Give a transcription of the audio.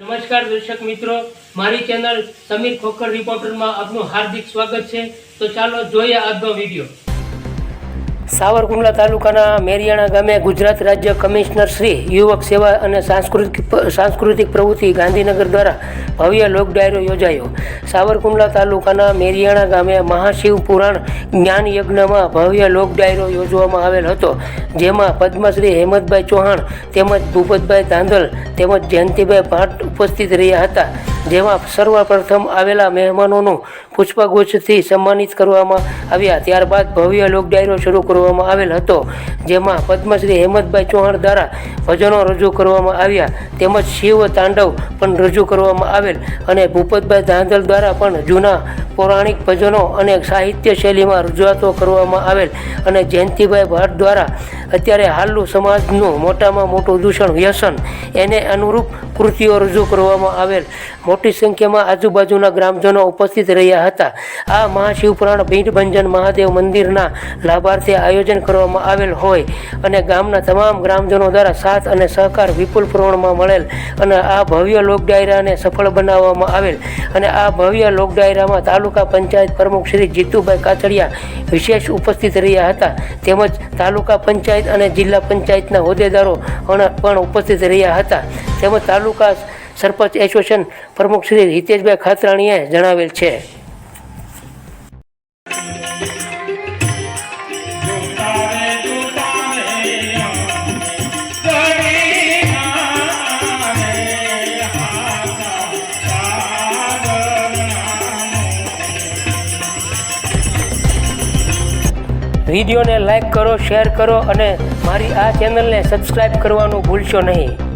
નમસ્કાર દર્શક મિત્રો, મારી ચેનલ સમીર ખોખર રિપોર્ટરમાં આપનું હાર્દિક સ્વાગત છે. તો ચાલો જોઈએ આજનો વીડિયો સાવરકુંડલા તાલુકાના મેરિયાણા ગામે ગુજરાત રાજ્ય કમિશનર શ્રી, યુવક સેવા અને સાંસ્કૃતિક સાંસ્કૃતિક પ્રવૃત્તિ ગાંધીનગર દ્વારા ભવ્ય લોક ડાયરો યોજાયો. સાવરકુંડલા તાલુકાના મેરિયાણા ગામે મહાશિવ પુરાણ જ્ઞાન યજ્ઞમાં ભવ્ય લોક ડાયરો યોજવામાં આવેલ હતો, જેમાં પદ્મશ્રી હેમંતભાઈ ચૌહાણ તેમજ ભૂપતભાઈ ધાંધલ તેમજ જયંતિભાઈ ભાટ ઉપસ્થિત રહ્યા હતા. જેમાં સર્વપ્રથમ આવેલા મહેમાનોનું પુષ્પગુચ્છથી સન્માનિત કરવામાં આવ્યા. ત્યારબાદ ભવ્ય લોક ડાયરો શરૂ કરવામાં આવેલ હતો, જેમાં પદ્મશ્રી હેમંતભાઈ ચૌહાણ દ્વારા ભજનો રજૂ કરવામાં આવ્યા. તેમજ શિવ તાંડવ પણ રજૂ કરવામાં આવેલ અને ભૂપતભાઈ ધાંધલ દ્વારા પણ જૂના પૌરાણિક ભજનો અને સાહિત્ય શૈલીમાં રજૂઆતો કરવામાં આવેલ અને જયંતિભાઈ ભટ્ટ દ્વારા અત્યારે હાલનું સમાજનું મોટામાં મોટું દૂષણ વ્યસન, એને અનુરૂપ કૃતિઓ રજૂ કરવામાં આવેલ. મોટી સંખ્યામાં આજુબાજુના ગ્રામજનો ઉપસ્થિત રહ્યા હતા. આ મહાશિવપુરાણ ભીંટભંજન મહાદેવ મંદિરના લાભાર્થે આયોજન કરવામાં આવેલ હોય અને ગામના તમામ ગ્રામજનો દ્વારા સાથ અને સહકાર વિપુલ પ્રમાણમાં મળેલ અને આ ભવ્ય લોક ડાયરાને સફળ બનાવવામાં આવેલ. અને આ ભવ્ય લોક ડાયરામાં તાલુકા પંચાયત પ્રમુખ શ્રી જીતુભાઈ કાચડિયા વિશેષ ઉપસ્થિત રહ્યા હતા. તેમજ તાલુકા પંચાયત અને જિલ્લા પંચાયતના હોદ્દેદારો પણ ઉપસ્થિત રહ્યા હતા. તેમજ તાલુકા સરપંચ એસોસિએશન પ્રમુખ શ્રી હિતેશભાઈ ખાતરાણીએ જણાવેલ છે. વિડીયોને લાઈક કરો, શેર કરો અને મારી આ ચેનલને સબસ્ક્રાઈબ કરવાનું ભૂલશો નહીં.